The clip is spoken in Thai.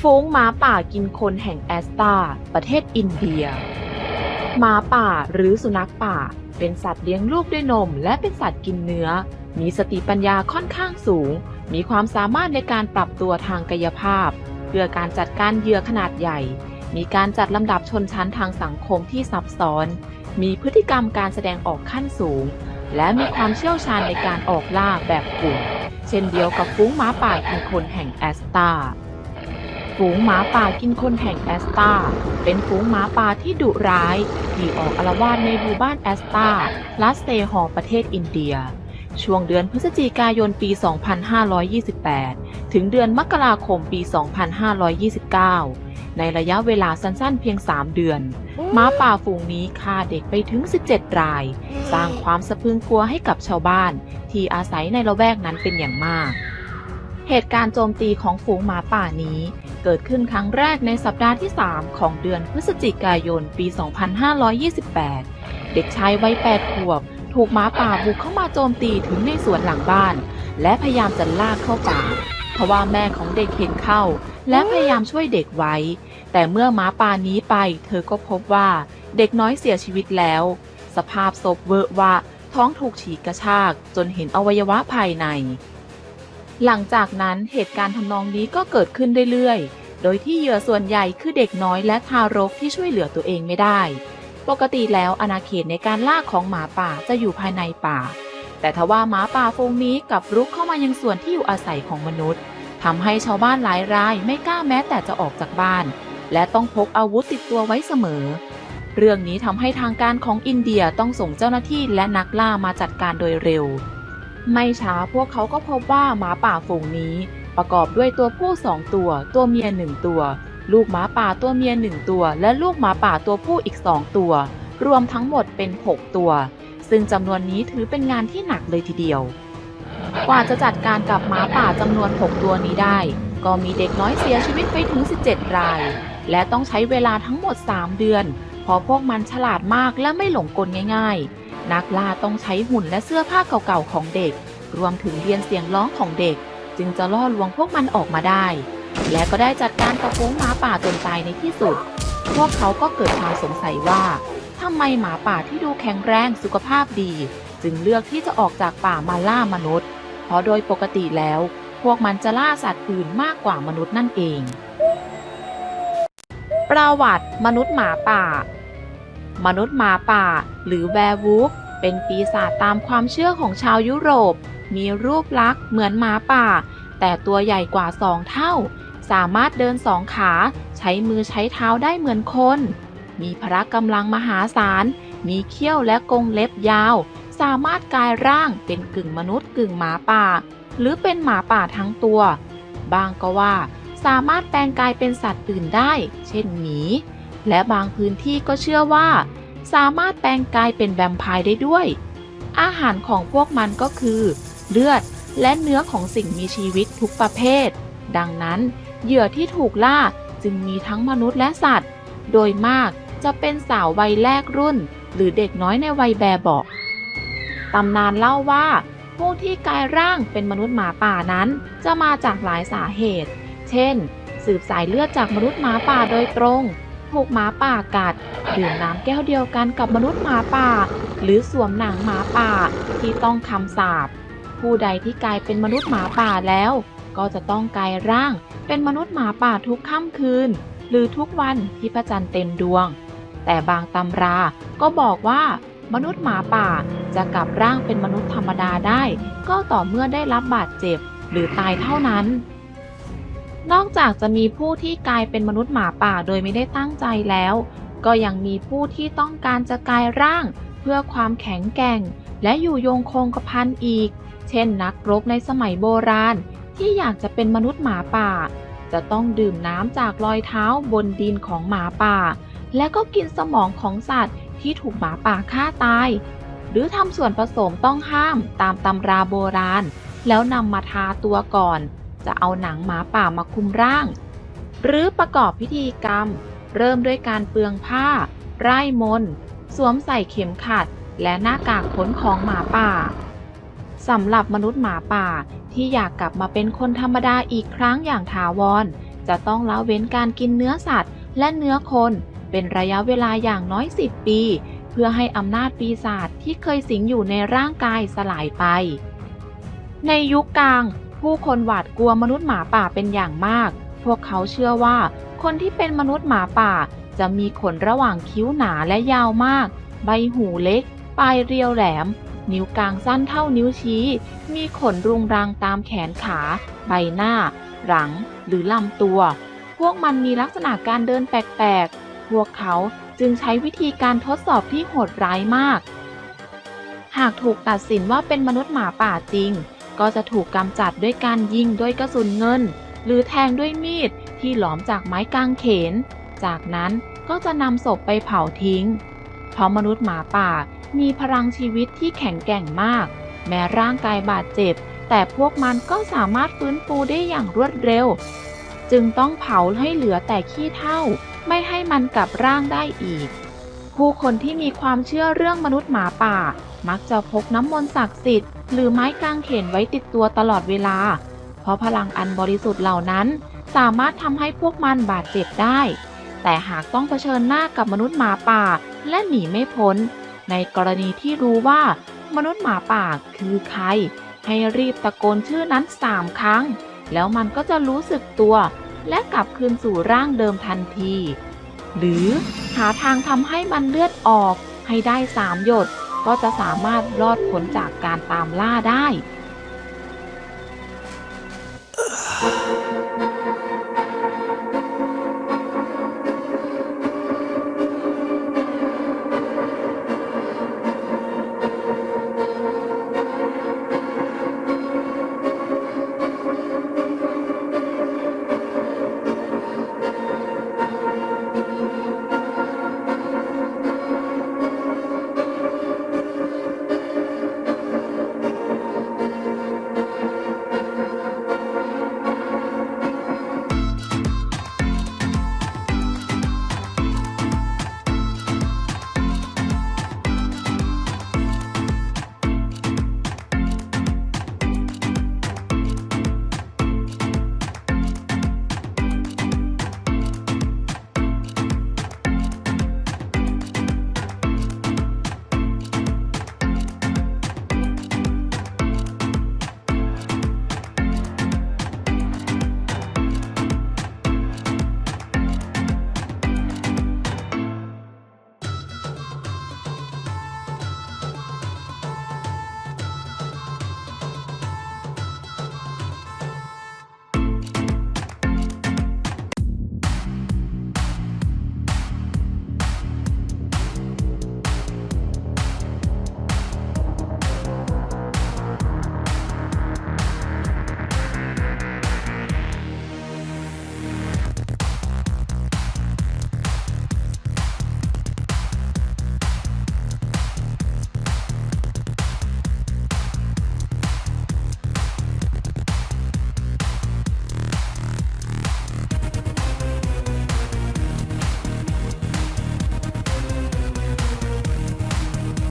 ฝูงหมาป่ากินคนแห่งแอสตาประเทศอินเดีย หมาป่าหรือสุนัขป่า เป็นสัตว์เลี้ยงลูกด้วยนม และเป็นสัตว์กินเนื้อ มีสติปัญญาค่อนข้างสูง มีความสามารถในการปรับตัวทางกายภาพ เพื่อการจัดการเหยื่อขนาดใหญ่ มีการจัดลำดับชนชั้นทางสังคมที่ซับซ้อน มีพฤติกรรมการแสดงออกขั้นสูง และมีความเชี่ยวชาญในการออกล่าแบบกลุ่ม เช่นเดียวกับฝูงหมาป่ากินคนแห่งแอสตาฝูงหมาป่ากินคนแห่งแอสตาเป็นฝูงหมาป่าที่ดุร้าย ที่ออกอาละวาดในหมู่บ้านแอสตาลัสเตฮอประเทศอินเดีย ช่วงเดือนพฤศจิกายนปี 2528 ถึงเดือนมกราคมปี 2529 ในระยะเวลาสั้นๆเพียง 3 เดือนหมาป่าฝูงนี้ฆ่าเด็กไปถึง 17 ราย สร้างความสะพรึงกลัวให้กับชาวบ้าน ที่อาศัยในละแวกนั้นเป็นอย่างมาก เหตุการณ์โจมตีของฝูงหมาป่านี้ เกิดขึ้นครั้งแรกในสัปดาห์ที่ 3 ของเดือนพฤศจิกายนปี 2528 เด็กชายวัย 8 ขวบ ถูกหมาป่าบุกเข้ามาโจมตีถึงในสวนหลังบ้าน และพยายามจะลากเข้าป่า เพราะว่าแม่ของเด็กเห็นเข้า และพยายามช่วยเด็กไว้ แต่เมื่อหมาป่านี้ไป เธอก็พบว่าเด็กน้อยเสียชีวิตแล้ว สภาพศพเวอะวะท้องถูกฉีกกระชากจนเห็นอวัยวะภายใน หลังจากนั้นเหตุการณ์ทำนองนี้ก็เกิดขึ้นเรื่อยๆ โดยที่เหยื่อส่วนใหญ่คือเด็กน้อยและทารกที่ช่วยเหลือตัวเองไม่ได้ ปกติแล้วอาณาเขตในการล่าของหมาป่าจะอยู่ภายในป่า แต่ทว่าหมาป่าฝูงนี้กลับรุกเข้ามายังส่วนที่อยู่อาศัยของมนุษย์ ทำให้ชาวบ้านหลายรายไม่กล้าแม้แต่จะออกจากบ้าน และต้องพกอาวุธติดตัวไว้เสมอ เรื่องนี้ทำให้ทางการของอินเดียต้องส่งเจ้าหน้าที่และนักล่ามาจัดการโดยเร็ว ไม่ช้าพวกเขาก็พบว่าหมาป่าฝูงนี้ ประกอบด้วยตัวผู้สองตัว ตัวเมียหนึ่งตัว ลูกหมาป่าตัวเมียหนึ่งตัว และลูกหมาป่าตัวผู้อีกสองตัว รวมทั้งหมดเป็น 6 ตัว ซึ่งจำนวนนี้ถือเป็นงานที่หนักเลยทีเดียว กว่าจะจัดการกับหมาป่าจำนวน 6 ตัวนี้ได้ ก็มีเด็กน้อยเสียชีวิตไปถึง 17 ราย และต้องใช้เวลาทั้งหมด 3 เดือน เพราะพวกมันฉลาดมากและไม่หลงกลง่าย ๆ นักล่าต้องใช้หุ่นและเสื้อผ้าเก่าๆของเด็ก รวมถึงเรียนเสียงร้องของเด็ก จึงจะล่อลวงพวกมันออกมาได้ และก็ได้จัดการกับฝูงหมาป่าจนตายในที่สุด พวกเขาก็เกิดความสงสัยว่าทำไมหมาป่าที่ดูแข็งแรงสุขภาพดี จึงเลือกที่จะออกจากป่ามาล่ามนุษย์ เพราะโดยปกติแล้ว พวกมันจะล่าสัตว์อื่นมากกว่ามนุษย์นั่นเอง ประวัติมนุษย์หมาป่า มนุษย์หมาป่า หรือแวร์วูฟเป็นปีศาจตามความเชื่อของชาวยุโรป มีรูปลักษณ์เหมือนหมาป่า แต่ตัวใหญ่กว่าสองเท่า สามารถเดินสองขา ใช้มือใช้เท้าได้เหมือนคน มีพละกำลังมหาศาล มีเขี้ยวและกรงเล็บยาว สามารถกลายร่างเป็นกึ่งมนุษย์กึ่งหมาป่า หรือเป็นหมาป่าทั้งตัว บางก็ว่าสามารถแปลงกายเป็นสัตว์อื่นได้ เช่นหมี และบางพื้นที่ก็เชื่อว่า สามารถแปลงกายเป็นแวมไพร์ได้ด้วย อาหารของพวกมันก็คือ เลือดและเนื้อของสิ่งมีชีวิตทุกประเภท ดังนั้นเหยื่อที่ถูกล่าจึงมีทั้งมนุษย์และสัตว์ โดยมากจะเป็นสาววัยแรกรุ่น หรือเด็กน้อยในวัยแบบเบาะ ตำนานเล่าว่าผู้ที่กลายร่างเป็นมนุษย์หมาป่านั้น จะมาจากหลายสาเหตุ เช่น สืบสายเลือดจากมนุษย์หมาป่าโดยตรง ถูกหมาป่ากัด ดื่มน้ำแก้วเดียวกันกับมนุษย์หมาป่า หรือสวมหนังหมาป่าที่ต้องคำสาป ผู้ใดที่กลายเป็นมนุษย์หมาป่าแล้ว ก็จะต้องกลายร่าง เป็นมนุษย์หมาป่าทุกค่ำคืน หรือทุกวันที่พระจันทร์เต็มดวง แต่บางตำราก็บอกว่า มนุษย์หมาป่าจะกลับร่างเป็นมนุษย์ธรรมดาได้ ก็ต่อเมื่อได้รับบาดเจ็บหรือตายเท่านั้น นอกจากจะมีผู้ที่กลายเป็นมนุษย์หมาป่าโดยไม่ได้ตั้งใจแล้ว ก็ยังมีผู้ที่ต้องการจะกลายร่าง เพื่อความแข็งแกร่ง และอยู่โยงคงกระพันอีก เช่นนักรบในสมัยโบราณ ที่อยากจะเป็นมนุษย์หมาป่า จะต้องดื่มน้ำจากรอยเท้าบนดินของหมาป่า และก็กินสมองของสัตว์ ที่ถูกหมาป่าฆ่าตาย หรือทำส่วนผสมต้องห้ามตามตำราโบราณ แล้วนำมาทาตัวก่อน จะเอาหนังหมาป่ามาคุมร่าง หรือประกอบพิธีกรรม เริ่มด้วยการเปลืองผ้า ไร่มนต์สวมใส่เข็มขัด และหน้ากากขนของหมาป่าสำหรับมนุษย์หมาป่าที่อยากกลับมาเป็นคนธรรมดาอีกครั้งอย่างถาวร จะต้องละเว้นการกินเนื้อสัตว์และเนื้อคน เป็นระยะเวลาอย่างน้อย 10 ปี เพื่อให้อำนาจปีศาจที่เคยสิงอยู่ในร่างกายสลายไป ในยุคกลาง ผู้คนหวาดกลัวมนุษย์หมาป่าเป็นอย่างมาก พวกเขาเชื่อว่า คนที่เป็นมนุษย์หมาป่า จะมีขนระหว่างคิ้วหนาและยาวมาก ใบหูเล็ก ปลายเรียวแหลม นิ้วกลางสั้นเท่านิ้วชี้ มีขนรุงรังตามแขนขา ใบหน้า หลัง หรือลำตัวพวกมันมีลักษณะการเดินแปลกๆ พวกเขาจึงใช้วิธีการทดสอบที่โหดร้ายมาก หากถูกตัดสินว่าเป็นมนุษย์หมาป่าจริง ก็จะถูกกำจัดด้วยการยิงด้วยกระสุนเงิน หรือแทงด้วยมีดที่หลอมจากไม้กางเขน จากนั้นก็จะนำศพไปเผาทิ้ง เพราะมนุษย์หมาป่ามีพลังชีวิตที่แข็งแกร่งมาก แม้ร่างกายบาดเจ็บ แต่พวกมันก็สามารถฟื้นฟูได้อย่างรวดเร็ว จึงต้องเผาให้เหลือแต่ขี้เถ้า ไม่ให้มันกลับร่างได้อีก ผู้คนที่มีความเชื่อเรื่องมนุษย์หมาป่า มักจะพกน้ำมนต์ศักดิ์สิทธิ์หรือไม้กางเขนไว้ติดตัวตลอดเวลา เพราะพลังอันบริสุทธิ์เหล่านั้นสามารถทำให้พวกมันบาดเจ็บได้ แต่หากต้องเผชิญหน้ากับมนุษย์หมาป่าและหนีไม่พ้น ในกรณีที่รู้ว่า มนุษย์หมาป่าคือใคร ให้รีบตะโกนชื่อนั้นสามครั้ง แล้วมันก็จะรู้สึกตัว และกลับคืนสู่ร่างเดิมทันที หรือหาทางทำให้มันเลือดออกให้ได้สามหยด ก็จะสามารถรอดพ้นจากการตามล่าได้